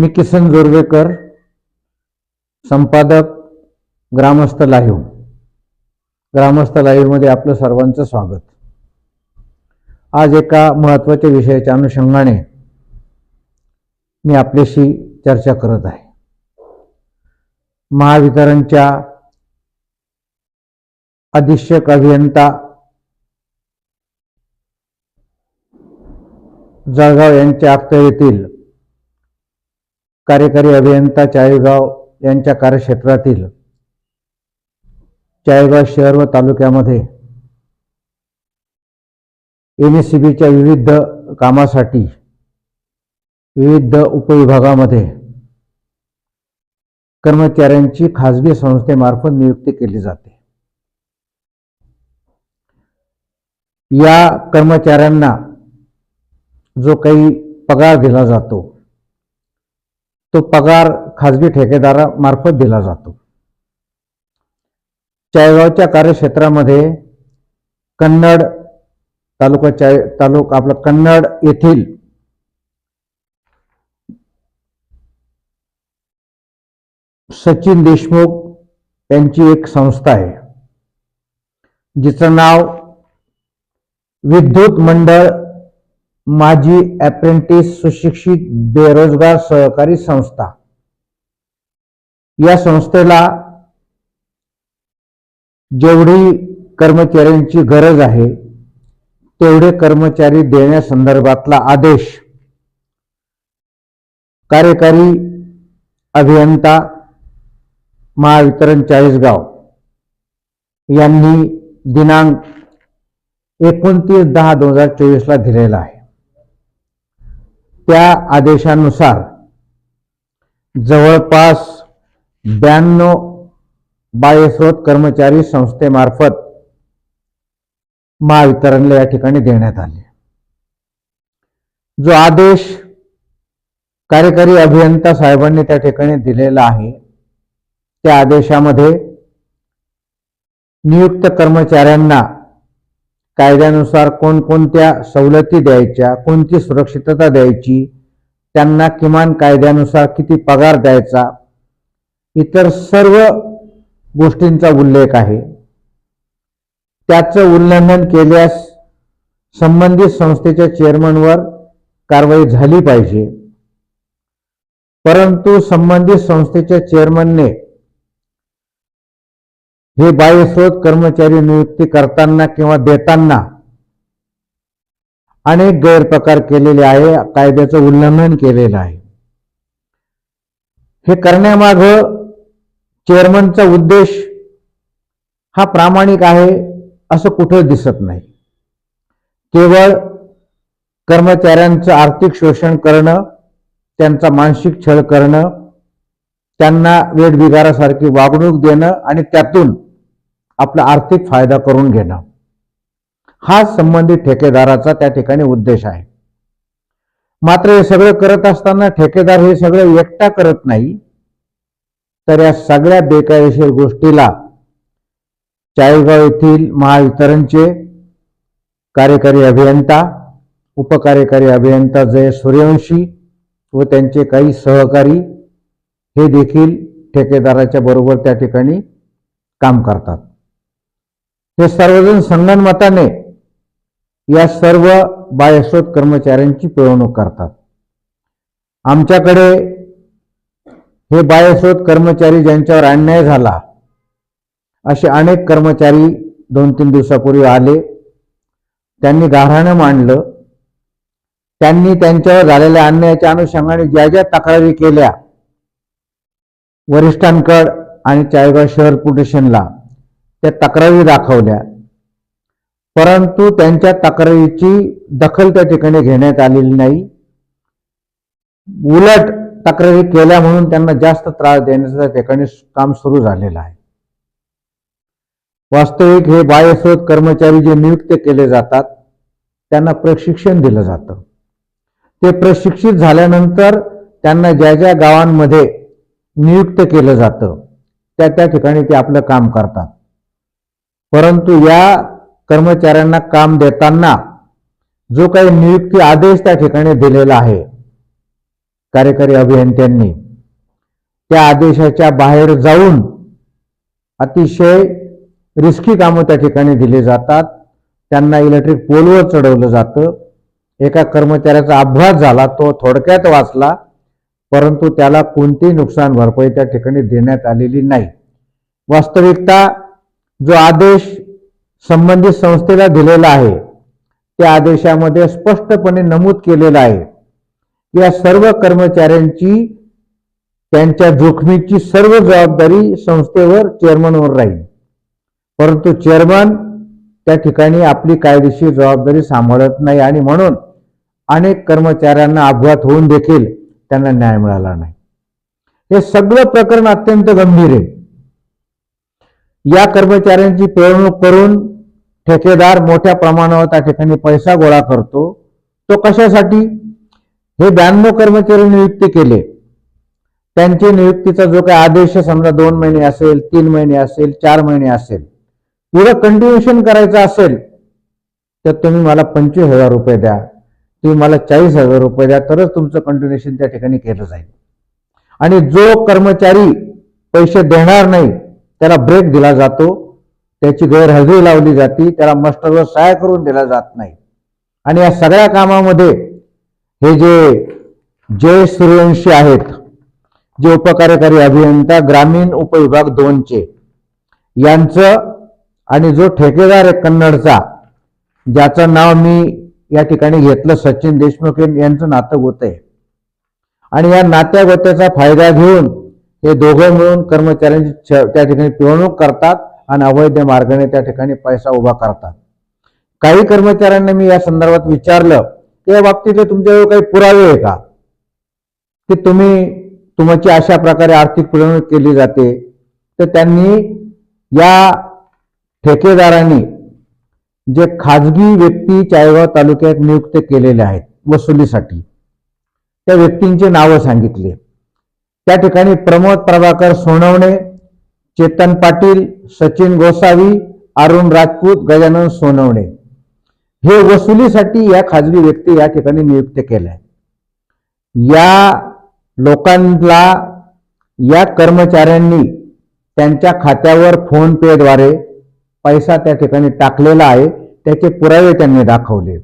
मी किसन जोरवेकर संपादक ग्रामस्थ लाईव्ह. ग्रामस्थ लाईव्हमध्ये आपलं सर्वांचं स्वागत. आज एका महत्त्वाच्या विषयाच्या अनुषंगाने मी आपल्याशी चर्चा करत आहे. महावितरणच्या अधीक्षक अभियंता जळगाव यांच्या अखत्यारीतील कार्यकारी अभियंता चाळेगाव यांच्या कार्यक्षेत्रातील चाळेगाव शहर व तालुक्यामध्ये एन एस सी बीच्या विविध कामासाठी विविध उपविभागामध्ये कर्मचाऱ्यांची खाजगी संस्थेमार्फत नियुक्ती केली जाते. या कर्मचाऱ्यांना जो काही पगार दिला जातो तो पगार खाजगी ठेकेदारामार्फत दिला जातो. चाळगावच्या कार्यक्षेत्रामध्ये कन्नड तालुका चाय तालुका आपला कन्नड येथील सचिन देशमुख यांची एक संस्था आहे. जिचं नाव विद्युत मंडळ माझी अप्रेंटिस सुशिक्षित बेरोजगार सहकारी संस्था. या संस्थेला जेवढी कर्मचाऱ्यांची गरज आहे तेवढे कर्मचारी देण्यासंदर्भातला आदेश कार्यकारी अभियंता महावितरण चाळीसगाव यांनी दिनांक एकोणतीस दहा दोन हजार चोवीसला दिलेला आहे. त्या आदेशानुसार जवळपास ब्याण्णव बाह्यस्रोत कर्मचारी संस्थेमार्फत महावितरणला या ठिकाणी देण्यात आले. जो आदेश कार्यकारी अभियंता साहेबांनी त्या ठिकाणी दिलेला आहे त्या आदेशामध्ये नियुक्त कर्मचाऱ्यांना कायद्यानुसार कोणकोणत्या सवलती द्यायच्या कोणती सुरक्षितता द्यायची त्यांना किमान कायद्यानुसार किती पगार द्यायचा इतर सर्व गोष्टींचा उल्लेख आहे. त्याचं उल्लंघन केल्यास संबंधित संस्थेच्या चेअरमनवर कारवाई झाली पाहिजे. परंतु संबंधित संस्थेच्या चेअरमनने हे बाह्यस्रोत कर्मचारी नियुक्ती करताना किंवा देताना अनेक गैरप्रकार केलेले आहे कायद्याचं उल्लंघन केलेलं आहे. हे करण्यामाग चेअरमनचा उद्देश हा प्रामाणिक आहे असं कुठं दिसत नाही. केवळ कर्मचाऱ्यांचं आर्थिक शोषण करणं त्यांचा मानसिक छळ करणं त्यांना वेठबिगारासारखी वागणूक देणं आणि त्यातून आपला आर्थिक फायदा करून घेणं. हा संबंधित ठेकेदाराचा त्या ठिकाणी उद्देश आहे. मात्र हे सगळं करत असताना ठेकेदार हे सगळं एकटा करत नाही तर या सगळ्या बेकायदेशीर गोष्टीला चाळीसगाव येथील महावितरणचे कार्यकारी अभियंता उपकार्यकारी अभियंता जय सूर्यवंशी व त्यांचे काही सहकारी हे देखील ठेकेदाराच्या बरोबर त्या ठिकाणी काम करतात. हे सर्वजण संगणमताने या सर्व बायस्रोत कर्मचाऱ्यांची पिळवणूक करतात. आमच्याकडे हे बायस्रोत कर्मचारी ज्यांच्यावर अन्याय झाला असे अनेक कर्मचारी दोन तीन दिवसापूर्वी आले. त्यांनी गाऱ्हाणं मांडलं. त्यांनी त्यांच्यावर झालेल्या अन्यायाच्या अनुषंगाने ज्या ज्या तक्रारी केल्या वरिष्ठांकड आणि चाळीसगाव शहर पोलीस त्या तक्रारी दाखवल्या. परंतु त्यांच्या तक्रारीची दखल त्या ठिकाणी घेण्यात आलेली नाही. उलट तक्रारी केल्या म्हणून त्यांना जास्त त्रास देण्याचं त्या ठिकाणी काम सुरू झालेलं आहे. वास्तविक हे बाह्यस्रोत कर्मचारी जे नियुक्त केले जातात त्यांना प्रशिक्षण दिलं जातं. ते प्रशिक्षित झाल्यानंतर त्यांना ज्या ज्या गावांमध्ये नियुक्त केलं जातं. त्या त्या ठिकाणी ते आपलं काम करतात. परंतु या कर्मचाऱ्यांना काम देताना जो काही नियुक्ती आदेश त्या ठिकाणी दिलेला आहे कार्यकारी अभियंत्यांनी त्या आदेशाच्या बाहेर जाऊन अतिशय रिस्की कामं त्या ठिकाणी दिली जातात. त्यांना इलेक्ट्रिक पोलवर चढवलं जातं. एका कर्मचाऱ्याचा अपघात झाला तो थोडक्यात वाचला. परंतु त्याला कोणतीही नुकसान भरपाई त्या ठिकाणी देण्यात आलेली नाही. वास्तविकता जो आदेश संबंधित संस्थेला दिलेला आहे त्या आदेशामध्ये स्पष्टपणे नमूद केलेलं आहे या सर्व कर्मचाऱ्यांची त्यांच्या जोखमीची सर्व जबाबदारी संस्थेवर चेअरमनवर राहील. परंतु चेअरमन त्या ठिकाणी आपली कायदेशीर जबाबदारी सांभाळत नाही आणि म्हणून अनेक कर्मचाऱ्यांना अपघात होऊन देखील त्यांना न्याय मिळाला नाही. हे सगळं प्रकरण अत्यंत गंभीर आहे. या कर्मचाऱ्यांची पिळवणूक करून ठेकेदार मोठ्या प्रमाणावर त्या ठिकाणी पैसा गोळा करतो. तो कशासाठी? हे ब्याण्णव कर्मचारी नियुक्ती केले. त्यांची नियुक्तीचा जो काही आदेश समजा दोन महिने असेल तीन महिने असेल चार महिने असेल पुढं कंटिन्युएशन करायचं असेल तर तुम्ही मला पंचवीस हजार रुपये द्या. तुम्ही मला चाळीस हजार रुपये द्या तरच तुमचं कंटिन्युएशन त्या ठिकाणी केलं जाईल. आणि जो कर्मचारी पैसे देणार नाही त्याला ब्रेक दिला जातो त्याची गैरहजेरी लावली जाते त्याला मास्टरवर सहाय्य करून दिला जात नाही. आणि या सगळ्या कामामध्ये हे जे जय सूर्यवंशी आहेत जे उपकार्यकारी अभियंता ग्रामीण उपविभाग दोनचे यांचं आणि जो ठेकेदार आहे कन्नडचा ज्याचं नाव मी या ठिकाणी घेतलं सचिन देशमुख यांचं नातं होत आहे. आणि या नात्या गोत्याचा फायदा घेऊन हे दोघं मिळून कर्मचाऱ्यांची त्या ठिकाणी पिळवणूक करतात आणि अवैध मार्गाने त्या ठिकाणी पैसा उभा करतात. काही कर्मचाऱ्यांना मी या संदर्भात विचारलं की या बाबतीतले तुमच्याजवळ काही पुरावे आहे का? की तुम्ही तुमची अशा प्रकारे आर्थिक पिळवणूक केली जाते तर त्यांनी या ठेकेदारांनी जे खाजगी व्यक्ती चाळेगाव तालुक्यात नियुक्त केलेले आहेत वसुलीसाठी. त्या व्यक्तींची नावं सांगितली. त्या ठिकाणी प्रमोद प्रभाकर सोनवणे चेतन पाटील सचिन गोसावी अरुण राजपूत गजानन सोनवणे. हे वसुलीसाठी या खाजगी व्यक्ती या ठिकाणी नियुक्त केल्या. या लोकांना या कर्मचाऱ्यांनी त्यांच्या खात्यावर फोन पेद्वारे पैसा त्या ठिकाणी टाकलेला आहे त्याचे पुरावे त्यांनी दाखवले.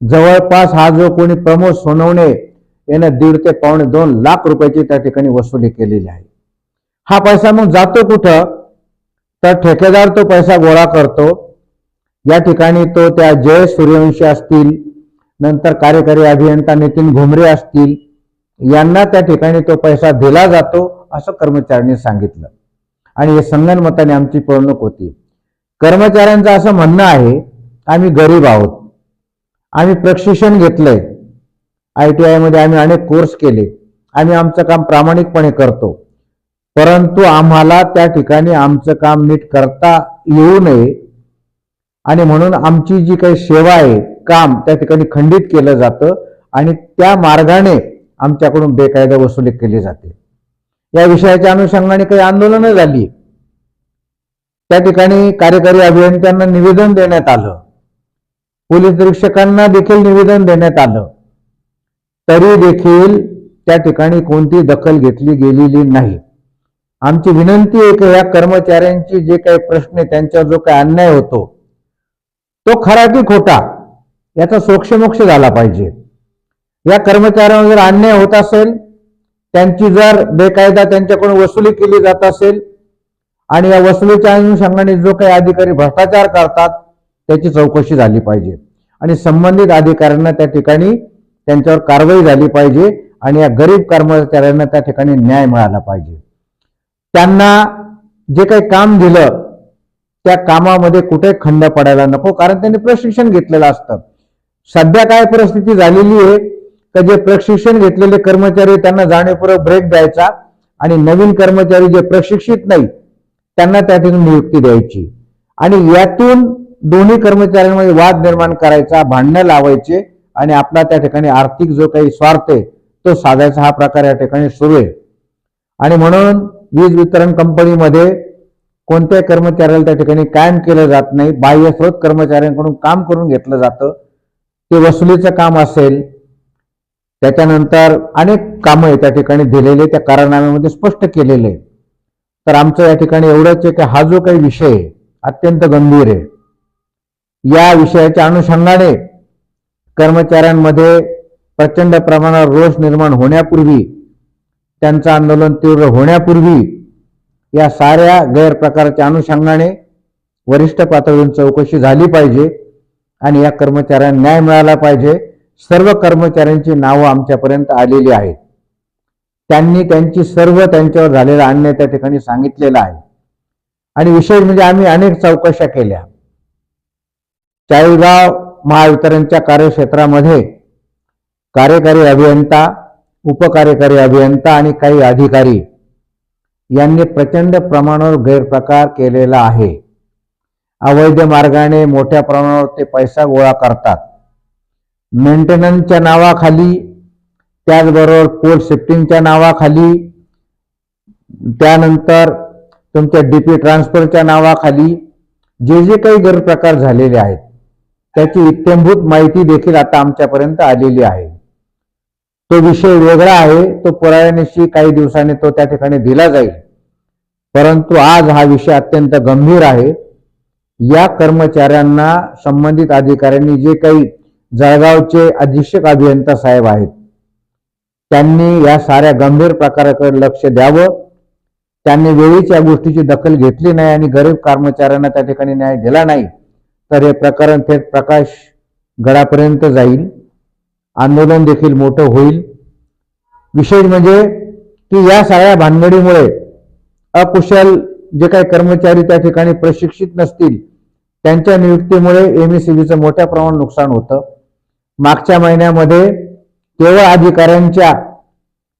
जवळपास हा जो कोणी प्रमोद सोनवणे यानं दीड ते पावणे दोन लाख रुपयाची त्या ठिकाणी वसुली केलेली आहे. हा पैसा मग जातो कुठं? तर ठेकेदार तो पैसा गोळा करतो. या ठिकाणी तो त्या जय सूर्यवंशी असतील नंतर कार्यकारी अभियंता नितीन घुमरे असतील यांना त्या ठिकाणी तो पैसा दिला जातो असं कर्मचाऱ्यांनी सांगितलं. आणि हे संगनमताने आमची पिळवणूक होती. कर्मचाऱ्यांचं असं म्हणणं आहे आम्ही गरीब आहोत. आम्ही प्रशिक्षण घेतलंय. आय टी आयमध्ये आम्ही अनेक कोर्स केले. आम्ही आमचं काम प्रामाणिकपणे करतो. परंतु आम्हाला त्या ठिकाणी आमचं काम नीट करता येऊ नये. आणि म्हणून आमची जी काही सेवा आहे काम त्या ठिकाणी खंडित केलं जातं आणि त्या मार्गाने आमच्याकडून बेकायदा वसुली केली जाते. या विषयाच्या अनुषंगाने काही आंदोलनं झाली. त्या ठिकाणी कार्यकारी अभियंत्यांना निवेदन देण्यात आलं. पोलीस निरीक्षकांना देखील निवेदन देण्यात आलं. तरी देखील त्या ठिकाणी कोणती दखल घेतली गेलेली नाही. आमची विनंती आहे की या कर्मचाऱ्यांची जे काही प्रश्न आहे त्यांचा जो काही अन्याय होतो तो खरा की खोटा याचा सोक्षमोक्ष झाला पाहिजे. या कर्मचाऱ्यांवर जर अन्याय होत असेल त्यांची जर बेकायदा त्यांच्याकडून वसुली केली जात असेल आणि या वसुलीच्या अनुषंगाने जो काही अधिकारी भ्रष्टाचार करतात त्याची चौकशी झाली पाहिजे. आणि संबंधित अधिकाऱ्यांना त्या ठिकाणी त्यांच्यावर कारवाई झाली पाहिजे आणि या गरीब कर्मचाऱ्यांना त्या ठिकाणी न्याय मिळाला पाहिजे. त्यांना जे काही काम दिलं त्या कामामध्ये कुठे खंड पडायला नको कारण त्यांनी प्रशिक्षण घेतलेलं असतं. सध्या काय परिस्थिती झालेली आहे तर जे प्रशिक्षण घेतलेले कर्मचारी त्यांना जाणीवपूर्वक ब्रेक द्यायचा आणि नवीन कर्मचारी जे प्रशिक्षित नाही त्यांना त्या ठिकाणी नियुक्ती द्यायची. आणि यातून दोन्ही कर्मचाऱ्यांमध्ये वाद निर्माण करायचा भांडणं लावायचे आणि आपला त्या ठिकाणी आर्थिक जो काही स्वार्थ आहे तो साधायचा हा प्रकार या ठिकाणी सुरू आहे. आणि म्हणून वीज वितरण कंपनीमध्ये कोणत्याही कर्मचाऱ्याला त्या ठिकाणी कायम केलं जात नाही बाह्य स्रोत कर्मचाऱ्यांकडून काम करून घेतलं जातं. ते वसुलीचं काम असेल त्याच्यानंतर अनेक कामं त्या ठिकाणी दिलेले त्या करारनाम्यामध्ये स्पष्ट केलेले. आहे. तर आमचं या ठिकाणी एवढंच आहे की हा जो काही विषय अत्यंत गंभीर आहे. या विषयाच्या अनुषंगाने कर्मचाऱ्यांमध्ये प्रचंड प्रमाणावर रोष निर्माण होण्यापूर्वी त्यांचं आंदोलन तीव्र होण्यापूर्वी या साऱ्या गैरप्रकाराच्या अनुषंगाने वरिष्ठ पातळीवर चौकशी झाली पाहिजे आणि या कर्मचाऱ्यांना न्याय मिळाला पाहिजे. सर्व कर्मचाऱ्यांची नावं आमच्यापर्यंत आलेली आहेत. त्यांनी त्यांची सर्व त्यांच्यावर झालेला अन्याय त्या ठिकाणी सांगितलेला आहे. आणि विशेष म्हणजे आम्ही अनेक चौकशा केल्या. चाळीगाव महावितरणच्या कार्यक्षेत्रामध्ये कार्यकारी अभियंता उपकार्यकारी अभियंता आणि काही अधिकारी यांनी प्रचंड प्रमाणावर गैरप्रकार केलेला आहे. अवैध मार्गाने मोठ्या प्रमाणावर ते पैसा गोळा करतात. मेंटेनन्सच्या नावाखाली त्याचबरोबर पोल शिफ्टिंगच्या नावाखाली त्यानंतर तुमच्या डीपी ट्रान्सफरच्या नावाखाली जे जे काही गैरप्रकार झालेले आहेत त्याची इत्यंभूत माहिती देखील आता आमच्यापर्यंत आलेली आहे. तो विषय वेगळा आहे तो पुराव्यानिशी काही दिवसांनी तो त्या ठिकाणी दिला जाईल. परंतु आज हा विषय अत्यंत गंभीर आहे. या कर्मचाऱ्यांना संबंधित अधिकाऱ्यांनी जे काही जळगावचे अधीक्षक अभियंता साहेब आहेत त्यांनी या साऱ्या गंभीर प्रकाराकडे लक्ष द्यावं. त्यांनी वेळीच या गोष्टीची दखल घेतली नाही आणि गरीब कर्मचाऱ्यांना त्या ठिकाणी न्याय दिला नाही. तर हे प्रकरण थेट प्रकाश गडापर्यंत जाईल. आंदोलन देखील मोठं होईल. विशेष म्हणजे की या सगळ्या भानगडीमुळे अकुशल जे काही कर्मचारी त्या ठिकाणी प्रशिक्षित नसतील त्यांच्या नियुक्तीमुळे एमएससीबीचं मोठ्या प्रमाणात नुकसान होतं. मागच्या महिन्यामध्ये केवळ अधिकाऱ्यांच्या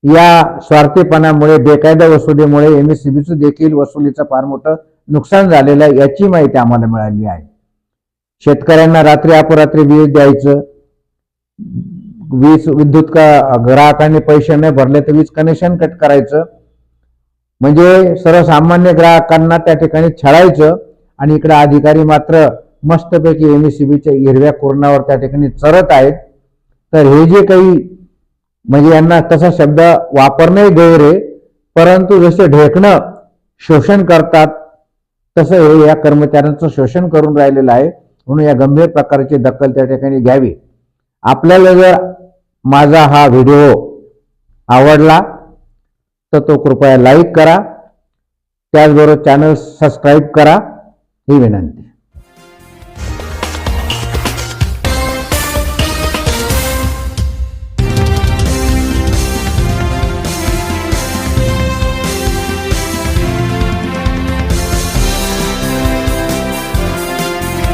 या स्वार्थीपणामुळे बेकायदा वसुलीमुळे एमएससीबीचं देखील वसुलीचं फार मोठं नुकसान झालेलं आहे याची माहिती आम्हाला मिळाली आहे. शेतकऱ्यांना रात्री अपरात्री वीज द्यायचं वीज विद्युत का ग्राहकांनी पैसे नाही भरले तर वीज कनेक्शन कट करायचं. म्हणजे सर्वसामान्य ग्राहकांना त्या ठिकाणी छळायचं आणि इकडे अधिकारी मात्र मस्तपैकी एमएससीबीच्या हिरव्या कोरणावर त्या ठिकाणी चरत आहेत. तर हे जे काही म्हणजे यांना तसा शब्द वापरणे गैर आहे परंतु जसे ढेकणं शोषण करतात तसं हे या कर्मचाऱ्यांचं शोषण करून राहिलेलं आहे. म्हणून या गंभीर प्रकारची दखल त्या ठिकाणी घ्यावी. आपल्याला जर माझा हा व्हिडिओ आवडला तर तो कृपया लाईक करा. त्याचबरोबर चॅनल सबस्क्राईब करा. ही विनंती.